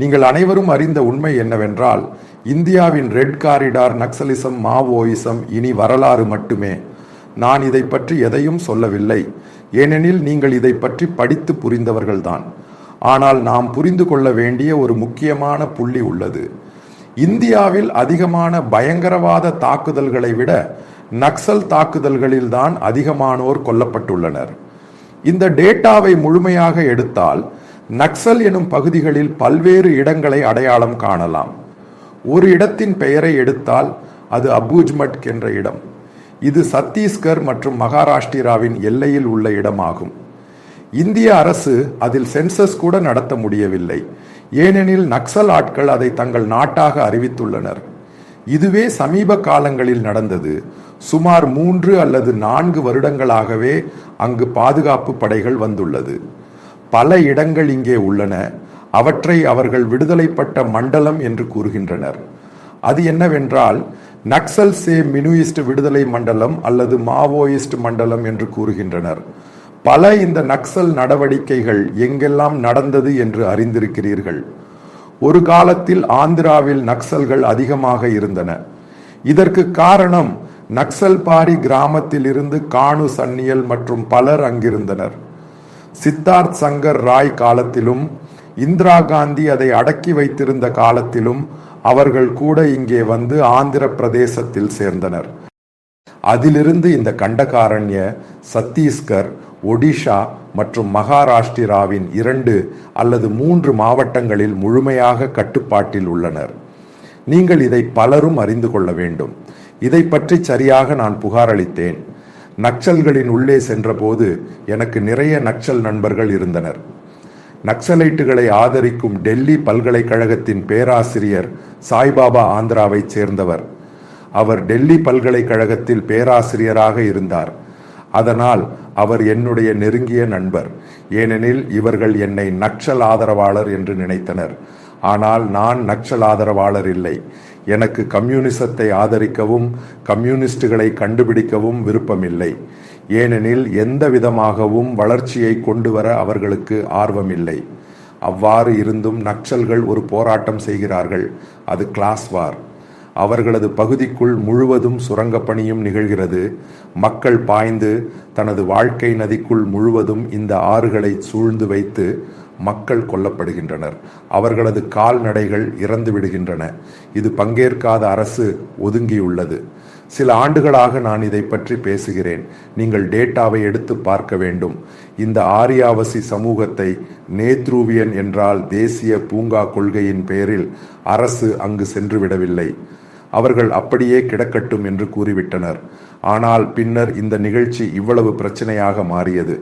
நீங்கள் அனைவரும் அறிந்த உண்மை என்னவென்றால் இந்தியாவின் ரெட் காரிடார் நக்சலிசம் மாவோயிசம் இனி வரலாறு மட்டுமே. நான் இதை பற்றி எதையும் சொல்லவில்லை. ஏனெனில் நீங்கள் இதை பற்றி படித்து புரிந்தவர்கள்தான். ஆனால் நாம் புரிந்து கொள்ள வேண்டிய ஒரு முக்கியமான புள்ளி உள்ளது. இந்தியாவில் அதிகமான பயங்கரவாத தாக்குதல்களை விட நக்சல் தாக்குதல்களில்தான் அதிகமானோர் கொல்லப்பட்டுள்ளனர். இந்த டேட்டாவை முழுமையாக எடுத்தால் நக்சல் எனும் பகுதிகளில் பல்வேறு இடங்களை அடையாளம் காணலாம். ஒரு இடத்தின் பெயரை எடுத்தால் அது அபூஜ்மட் என்ற இடம். இது சத்தீஸ்கர் மற்றும் மகாராஷ்டிராவின் எல்லையில் உள்ள இடமாகும். இந்திய அரசு அதில் சென்சஸ் கூட நடத்த முடியவில்லை. ஏனெனில் நக்சல் ஆட்கள் அதை தங்கள் நாட்டாக அறிவித்துள்ளனர். இதுவே சமீப காலங்களில் நடந்தது. சுமார் மூன்று அல்லது நான்கு வருடங்களாகவே அங்கு பாதுகாப்பு படைகள் வந்துள்ளது. பல இடங்கள் இங்கே உள்ளன. அவற்றை அவர்கள் விடுதலைப்பட்ட மண்டலம் என்று கூறுகின்றனர். அது என்னவென்றால் நக்சல் சே மினுயிஸ்ட் விடுதலை மண்டலம் அல்லது மாவோயிஸ்ட் மண்டலம் என்று கூறுகின்றனர். பல இந்த நக்சல் நடவடிக்கைகள் எங்கெல்லாம் நடந்தது என்று அறிந்திருக்கிறீர்கள்? ஒரு காலத்தில் ஆந்திராவில் நக்சல்கள் அதிகமாக இருந்தன. இதற்கு காரணம் நக்சல்பாரி கிராமத்திலிருந்து கிராமத்தில் இருந்து காணு சன்னியல் மற்றும் பலர் அங்கிருந்தனர். சித்தார்த் சங்கர் ராய் காலத்திலும் இந்திரா காந்தி அதை அடக்கி வைத்திருந்த காலத்திலும் அவர்கள் கூட இங்கே வந்து ஆந்திர பிரதேசத்தில் சேர்ந்தனர். அதிலிருந்து இந்த கண்டகாரண்ய சத்தீஸ்கர் ஒடிஷா மற்றும் மகாராஷ்டிராவின் இரண்டு அல்லது மூன்று மாவட்டங்களில் முழுமையாக கட்டுப்பாட்டில் உள்ளனர். நீங்கள் இதை பலரும் அறிந்து கொள்ள வேண்டும். இதை பற்றி சரியாக நான் புகாரளித்தேன். நக்சல்களின் உள்ளே சென்றபோது எனக்கு நிறைய நக்சல் நண்பர்கள் இருந்தனர். நக்சலைட்டுகளை ஆதரிக்கும் டெல்லி பல்கலைக்கழகத்தின் பேராசிரியர் சாய்பாபா ஆந்திராவைச் சேர்ந்தவர். அவர் டெல்லி பல்கலைக்கழகத்தில் பேராசிரியராக இருந்தார். அதனால் அவர் என்னுடைய நெருங்கிய நண்பர். ஏனெனில் இவர்கள் என்னை நக்சல் ஆதரவாளர் என்று நினைத்தனர். ஆனால் நான் நக்சல் ஆதரவாளர் இல்லை. எனக்கு கம்யூனிசத்தை ஆதரிக்கவும் கம்யூனிஸ்டுகளை கண்டுபிடிக்கவும் விருப்பமில்லை. ஏனெனில் எந்த விதமாகவும் வளர்ச்சியை கொண்டு வர அவர்களுக்கு ஆர்வமில்லை. அவ்வாறு இருந்தும் நக்சல்கள் ஒரு போராட்டம் செய்கிறார்கள். அது கிளாஸ் வார். அவர்களது பகுதிக்குள் முழுவதும் சுரங்கப்பணியும் நிகழ்கிறது. மக்கள் பாய்ந்து தனது வாழ்க்கை நதிக்குள் முழுவதும் இந்த ஆறுகளை சூழ்ந்து வைத்து மக்கள் கொல்லப்படுகின்றனர். அவர்களது கால்நடைகள் இறந்து விடுகின்றன. இது பங்கேற்காத அரசு ஒதுங்கியுள்ளது. சில ஆண்டுகளாக நான் இதை பற்றி பேசுகிறேன். நீங்கள் டேட்டாவை எடுத்து பார்க்க வேண்டும். இந்த ஆரியாவசி சமூகத்தை நேத்ரூவியன் என்றால் தேசிய பூங்கா கொள்கையின் பெயரில் அரசு அங்கு சென்று விடவில்லை அவர்கள் அப்படியே கிடக்கட்டும் என்று கூறிவிட்டனர். ஆனால் பின்னர் இந்த நிகழ்ச்சி இவ்வளவு பிரச்சனையாக மாறியது.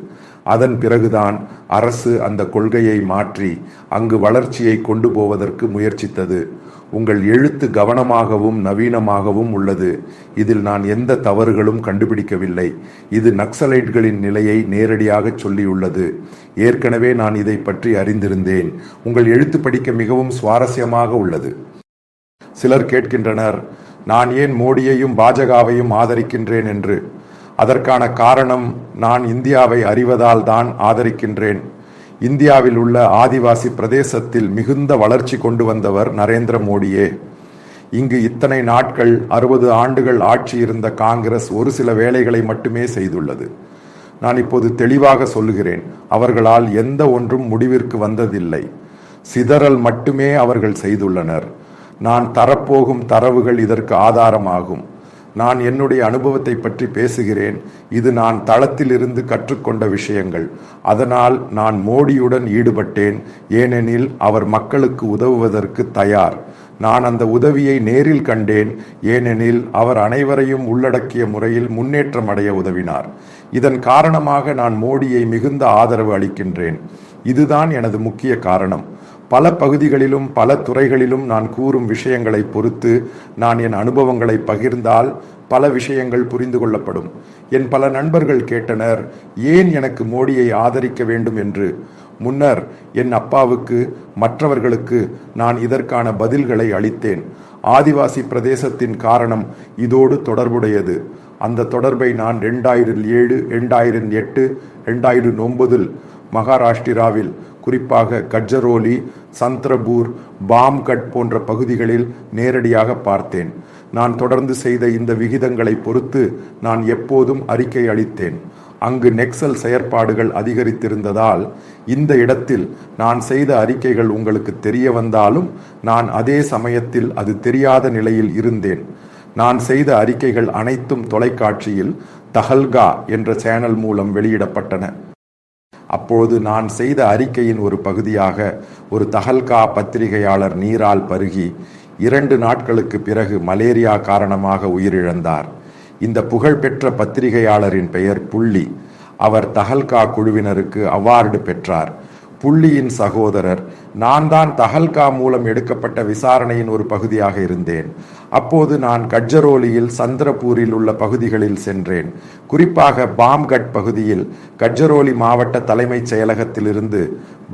அதன் பிறகுதான் அரசு அந்த கொள்கையை மாற்றி அங்கு வளர்ச்சியை கொண்டு போவதற்கு முயற்சித்தது. உங்கள் எழுத்து கவனமாகவும் நவீனமாகவும் உள்ளது. இதில் நான் எந்த தவறுகளும் கண்டுபிடிக்கவில்லை. இது நக்சலைட்களின் நிலையை நேரடியாக சொல்லியுள்ளது. ஏற்கனவே நான் இதை பற்றி அறிந்திருந்தேன். உங்கள் எழுத்து படிக்க மிகவும் சுவாரஸ்யமாக உள்ளது. சிலர் கேட்கின்றனர் நான் ஏன் மோடியையும் பாஜகவையும் ஆதரிக்கின்றேன் என்று. அதற்கான காரணம் நான் இந்தியாவை அறிவதால் தான் ஆதரிக்கின்றேன். இந்தியாவில் உள்ள ஆதிவாசி பிரதேசத்தில் மிகுந்த வளர்ச்சி கொண்டு வந்தவர் நரேந்திர மோடியே. இங்கு இத்தனை நாட்கள் அறுபது ஆண்டுகள் ஆட்சி இருந்த காங்கிரஸ் ஒரு சில வேலைகளை மட்டுமே செய்துள்ளது. நான் இப்போது தெளிவாக சொல்லுகிறேன் அவர்களால் எந்த ஒன்றும் முடிவிற்கு வந்ததில்லை. சிதறல் மட்டுமே அவர்கள் செய்துள்ளனர். நான் தரப்போகும் தரவுகள் இதற்கு ஆதாரமாகும். நான் என்னுடைய அனுபவத்தை பற்றி பேசுகிறேன். இது நான் தளத்திலிருந்து கற்றுக்கொண்ட விஷயங்கள். அதனால் நான் மோடியுடன் ஈடுபட்டேன். ஏனெனில் அவர் மக்களுக்கு உதவுவதற்கு தயார். நான் அந்த உதவியை நேரில் கண்டேன். ஏனெனில் அவர் அனைவரையும் உள்ளடக்கிய முறையில் முன்னேற்றம் அடைய உதவினார். இதன் காரணமாக நான் மோடியை மிகுந்த ஆதரவு அளிக்கின்றேன். இதுதான் எனது முக்கிய காரணம். பல பகுதிகளிலும் பல துறைகளிலும் நான் கூறும் விஷயங்களை பொறுத்து நான் என் அனுபவங்களை பகிர்ந்தால் பல விஷயங்கள் புரிந்து கொள்ளப்படும். என் பல நண்பர்கள் கேட்டனர் ஏன் எனக்கு மோடியை ஆதரிக்க வேண்டும்? என்று. முன்னர் என் அப்பாவுக்கு மற்றவர்களுக்கு நான் இதற்கான பதில்களை அளித்தேன். ஆதிவாசி பிரதேசத்தின் காரணம் இதோடு தொடர்புடையது. அந்த தொடர்பை நான் ரெண்டாயிரம் ஏழு ரெண்டாயிரம் எட்டு ரெண்டாயிரம் ஒன்பதில் மகாராஷ்டிராவில் குறிப்பாக கட்ஜரோலி சந்திரபூர் பாம்கட் போன்ற பகுதிகளில் நேரடியாக பார்த்தேன். நான் தொடர்ந்து செய்த இந்த விகிதங்களை பொறுத்து நான் எப்போதும் அறிக்கை அளித்தேன். அங்கு நெக்சல் செயற்பாடுகள் அதிகரித்திருந்ததால் இந்த இடத்தில் நான் செய்த அறிக்கைகள் உங்களுக்கு தெரிய வந்தாலும் நான் அதே சமயத்தில் அது தெரியாத நிலையில் இருந்தேன். நான் செய்த அறிக்கைகள் அனைத்தும் தொலைக்காட்சியில் தஹல்கா என்ற சேனல் மூலம் வெளியிடப்பட்டன. அப்போது நான் செய்த அறிக்கையின் ஒரு பகுதியாக ஒரு தஹல்கா பத்திரிகையாளர் நீரால் பருகி இரண்டு நாட்களுக்கு பிறகு மலேரியா காரணமாக உயிரிழந்தார். இந்த புகழ்பெற்ற பத்திரிகையாளரின் பெயர் புள்ளி. அவர் தஹல்கா குழுவினருக்கு அவார்டு பெற்றார். புள்ளியின் சகோதரர். நான் தான் தஹல்கா மூலம் எடுக்கப்பட்ட விசாரணையின் ஒரு பகுதியாக இருந்தேன். அப்போது நான் கட்ஜரோலியில் சந்திரபூரில் உள்ள பகுதிகளில் சென்றேன். குறிப்பாக பாம்கட் பகுதியில் கட்ஜரோலி மாவட்ட தலைமைச் செயலகத்திலிருந்து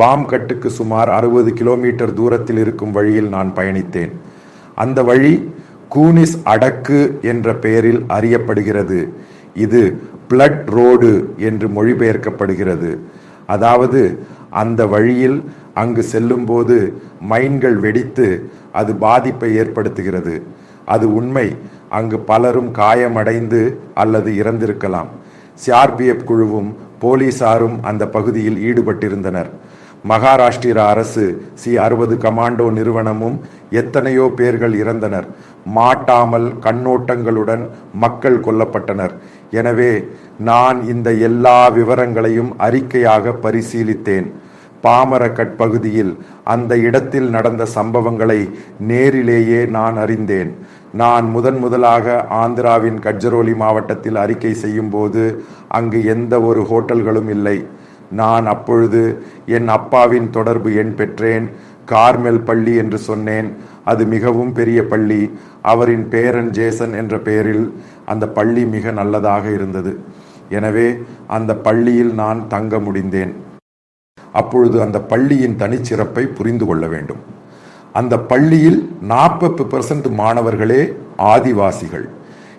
பாம்கட்டுக்கு சுமார் அறுபது கிலோமீட்டர் தூரத்தில் இருக்கும் வழியில் நான் பயணித்தேன். அந்த வழி கூனிஸ் அடக்கு என்ற பெயரில் அறியப்படுகிறது. இது பிளட் ரோடு என்று மொழிபெயர்க்கப்படுகிறது. அதாவது அந்த வழியில் அங்கு செல்லும்போது மைன்கள் வெடித்து அது பாதிப்பை ஏற்படுத்துகிறது. அது உண்மை. அங்கு பலரும் காயமடைந்து அல்லது இறந்திருக்கலாம். சிஆர்பிஎஃப் குழுவும் போலீசாரும் அந்த பகுதியில் ஈடுபட்டிருந்தனர். மகாராஷ்டிர அரசு சி அறுபது கமாண்டோ நிறுவனமும் எத்தனையோ பேர்கள் இறந்தனர். மாட்டாமல் கண்ணோட்டங்களுடன் மக்கள் கொல்லப்பட்டனர். எனவே நான் இந்த எல்லா விவரங்களையும் அறிக்கையாக பரிசீலித்தேன். பாமரக்கட் பகுதியில் அந்த இடத்தில் நடந்த சம்பவங்களை நேரிலேயே நான் அறிந்தேன். நான் முதன் முதலாக ஆந்திராவின் கட்ஜரோலி மாவட்டத்தில் அறிக்கை செய்யும் போது அங்கு எந்த ஒரு ஹோட்டல்களும் இல்லை. நான் அப்பொழுது என் அப்பாவின் தொடர்பு எண் பெற்றேன். கார்மெல் பள்ளி என்று சொன்னேன். அது மிகவும் பெரிய பள்ளி. அவரின் பேரன் ஜேசன் என்ற பெயரில் அந்த பள்ளி மிக நல்லதாக இருந்தது. எனவே அந்த பள்ளியில் நான் தங்க முடிந்தேன். அப்பொழுது அந்த பள்ளியின் தனிச்சிறப்பை புரிந்து கொள்ள வேண்டும். அந்த பள்ளியில் நாற்பது பெர்சன்ட் மாணவர்களே ஆதிவாசிகள்.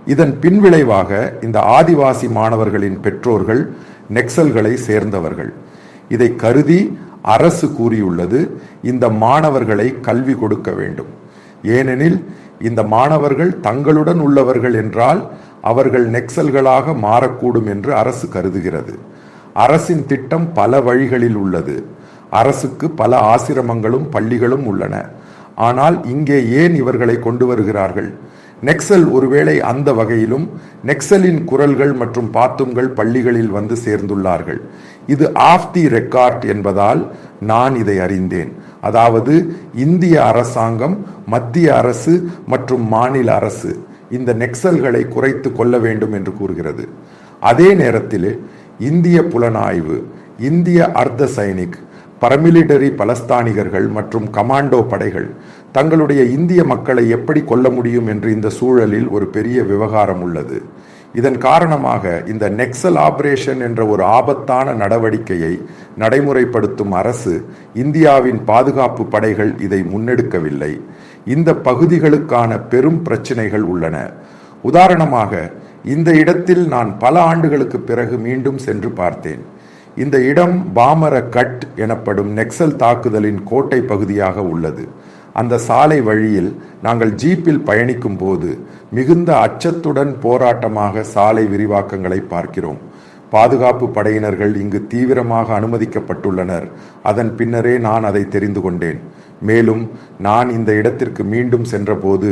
இதன் பின்விளைவாக இந்த ஆதிவாசி மாணவர்களின் பெற்றோர்கள் நெக்சல்களை சேர்ந்தவர்கள். இதை கருதி அரசு கூறியுள்ளது இந்த மாணவர்களை கல்வி கொடுக்க வேண்டும். ஏனெனில் இந்த மாணவர்கள் தங்களுடன் உள்ளவர்கள் என்றால் அவர்கள் நெக்சல்களாக மாறக்கூடும் என்று அரசு கருதுகிறது. அரசின் திட்டம் பல வழிகளில் உள்ளது. அரசுக்கு பல ஆசிரமங்களும் பள்ளிகளும் உள்ளன. ஆனால் இங்கே ஏன் இவர்களை கொண்டு வருகிறார்கள்? நெக்சல் ஒருவேளை அந்த வகையிலும் நெக்சலின் குரல்கள் மற்றும் பாத்தும்கள் பள்ளிகளில் வந்து சேர்ந்துள்ளார்கள். இது ஆஃப் தி ரெக்கார்ட் என்பதால் நான் இதை அறிந்தேன். அதாவது இந்திய அரசாங்கம் மத்திய அரசு மற்றும் மாநில அரசு இந்த நெக்சல்களை குறைத்து கொள்ள வேண்டும் என்று கூறுகிறது. அதே நேரத்தில் இந்திய புலனாய்வு இந்திய அர்த்த சைனிக் பரமிலிட்டரி பலஸ்தானிகர்கள் மற்றும் கமாண்டோ படைகள் தங்களுடைய இந்திய மக்களை எப்படி கொல்ல முடியும் என்று இந்த சூழலில் ஒரு பெரிய விவகாரம் உள்ளது. இதன் காரணமாக இந்த நெக்சல் ஆபரேஷன் என்ற ஒரு ஆபத்தான நடவடிக்கையை நடைமுறைப்படுத்தும் அரசு இந்தியாவின் பாதுகாப்பு படைகள் இதை முன்னெடுக்கவில்லை. இந்த பகுதிகளுக்கான பெரும் பிரச்சனைகள் உள்ளன. உதாரணமாக இந்த இடத்தில் நான் பல ஆண்டுகளுக்கு பிறகு மீண்டும் சென்று பார்த்தேன். இந்த இடம் பாமர கட் எனப்படும் நெக்சல் தாக்குதலின் கோட்டை பகுதியாக உள்ளது. அந்த சாலை வழியில் நாங்கள் ஜீப்பில் பயணிக்கும் போது மிகுந்த அச்சத்துடன் போராட்டமாக சாலை விரிவாக்கங்களை பார்க்கிறோம். பாதுகாப்பு படையினர்கள் இங்கு தீவிரமாக அனுமதிக்கப்பட்டுள்ளனர். அதன் பின்னரே நான் அதை தெரிந்து கொண்டேன். மேலும் நான் இந்த இடத்திற்கு மீண்டும் சென்றபோது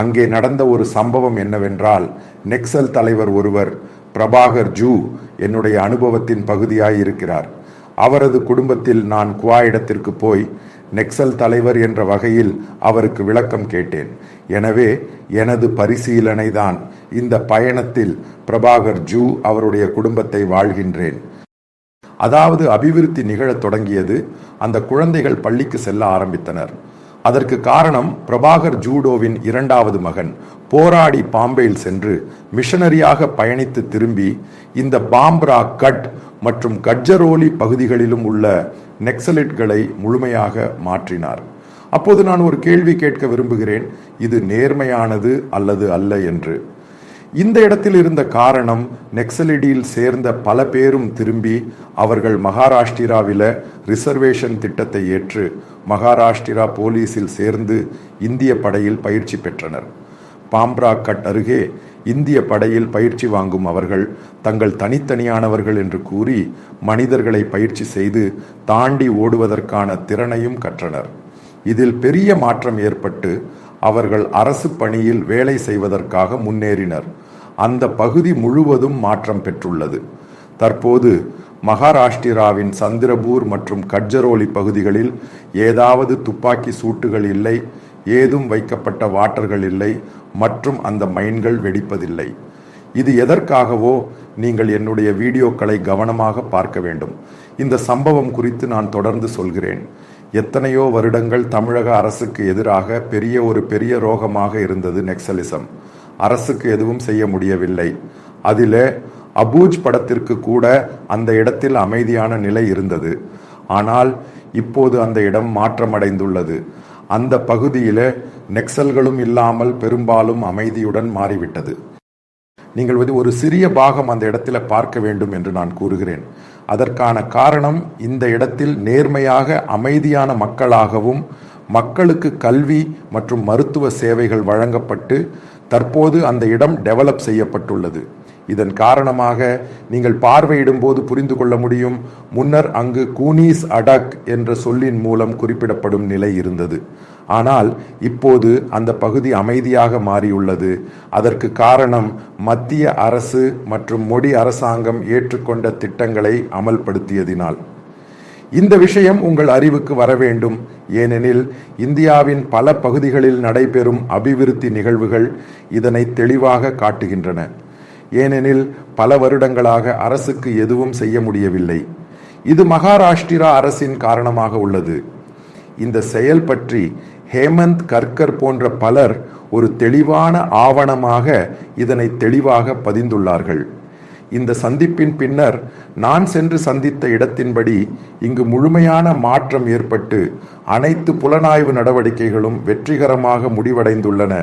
அங்கே நடந்த ஒரு சம்பவம் என்னவென்றால் நெக்சல் தலைவர் ஒருவர் பிரபாகர் ஜூ என்னுடைய அனுபவத்தின் பகுதியாய் இருக்கிறார் அவரது குடும்பத்தில் நான் குவா இடத்திற்கு போய் நெக்சல் தலைவர் என்ற வகையில் அவருக்கு விளக்கம் கேட்டேன். எனவே எனது பரிசீலனை தான் இந்த பயணத்தில் பிரபாகர் ஜூ அவருடைய குடும்பத்தை வாழ்கின்றேன். அதாவது அபிவிருத்தி நிகழத் தொடங்கியது அந்த குழந்தைகள் பள்ளிக்கு செல்ல ஆரம்பித்தனர். அதற்கு காரணம் பிரபாகர் ஜூடோவின் இரண்டாவது மகன். போராடி பாம்பேயில் சென்று மிஷனரியாக பயணித்து திரும்பி இந்த பாம்ப்ரா கட் மற்றும் கட்ஜரோலி பகுதிகளிலும் உள்ள நெக்சலிட்களை முழுமையாக மாற்றினார். அப்போது நான் ஒரு கேள்வி கேட்க விரும்புகிறேன். இது நேர்மையானது அல்லது அல்ல என்று. இந்த இடத்தில் இருந்த காரணம் நெக்சலிடியில் சேர்ந்த பல பேரும் திரும்பி அவர்கள் மகாராஷ்டிராவில ரிசர்வேஷன் திட்டத்தை ஏற்று மகாராஷ்டிரா போலீஸில் சேர்ந்து இந்திய படையில் பயிற்சி பெற்றனர். பாம்ப்ரா கட் அருகே இந்திய படையில் பயிற்சி வாங்கும் அவர்கள் தங்கள் தனித்தனியானவர்கள் என்று கூறி மனிதர்களை பயிற்சி செய்து தாண்டி ஓடுவதற்கான திறனையும் கற்றனர். இதில் பெரிய மாற்றம் ஏற்பட்டு அவர்கள் அரசு பணியில் வேலை செய்வதற்காக முன்னேறினர். அந்த பகுதி முழுவதும் மாற்றம் பெற்றுள்ளது. தற்போது மகாராஷ்டிராவின் சந்திரபூர் மற்றும் கட்ஜரோலி பகுதிகளில் ஏதாவது துப்பாக்கி சூட்டுகள் இல்லை ஏதும் வைக்கப்பட்ட வாட்டர்கள் இல்லை மற்றும் அந்த மைன்கள் வெடிப்பதில்லை. இது எதற்காகவோ நீங்கள் என்னுடைய வீடியோக்களை கவனமாக பார்க்க வேண்டும். இந்த சம்பவம் குறித்து நான் தொடர்ந்து சொல்கிறேன். எத்தனையோ வருடங்கள் தமிழக அரசுக்கு எதிராக பெரிய ஒரு பெரிய ரோகமாக இருந்தது நெக்சலிசம். அரசுக்கு எதுவும் செய்ய முடியவில்லை. அதிலே அபூஜ் படத்திற்கு கூட அந்த இடத்தில் அமைதியான நிலை இருந்தது. ஆனால் இப்போது அந்த இடம் மாற்றமடைந்துள்ளது. அந்த பகுதியில் நெக்சல்களும் இல்லாமல் பெரும்பாலும் அமைதியுடன் மாறிவிட்டது. நீங்கள் வந்து ஒரு சிறிய பாகம் அந்த இடத்துல பார்க்க வேண்டும் என்று நான் கூறுகிறேன். அதற்கான காரணம் இந்த இடத்தில் நேர்மையாக அமைதியான மக்களாகவும் மக்களுக்கு கல்வி மற்றும் மருத்துவ சேவைகள் வழங்கப்பட்டு தற்போது அந்த இடம் டெவலப் செய்யப்பட்டுள்ளது. இதன் காரணமாக நீங்கள் பார்வையிடும் போது புரிந்து கொள்ள முடியும் முன்னர் அங்கு கூனீஸ் அடக் என்ற சொல்லின் மூலம் குறிப்பிடப்படும் நிலை இருந்தது. ஆனால் இப்போது அந்த பகுதி அமைதியாக மாறியுள்ளது. அதற்கு காரணம் மத்திய அரசு மற்றும் மொடி அரசாங்கம் ஏற்றுக்கொண்ட திட்டங்களை அமல்படுத்தியதினால். இந்த விஷயம் உங்கள் அறிவுக்கு வர வேண்டும். ஏனெனில் இந்தியாவின் பல பகுதிகளில் நடைபெறும் அபிவிருத்தி நிகழ்வுகள் இதனை தெளிவாக காட்டுகின்றன. ஏனெனில் பல வருடங்களாக அரசுக்கு எதுவும் செய்ய முடியவில்லை. இது மகாராஷ்டிரா அரசின் காரணமாக உள்ளது. இந்த செயல் பற்றி ஹேமந்த் கர்கர் போன்ற பலர் ஒரு தெளிவான ஆவணமாக இதனை தெளிவாக பதிந்துள்ளார்கள். இந்த சந்திப்பின் பின்னர் நான் சென்று சந்தித்த இடத்தின்படி இங்கு முழுமையான மாற்றம் ஏற்பட்டு அனைத்து புலனாய்வு நடவடிக்கைகளும் வெற்றிகரமாக முடிவடைந்துள்ளன.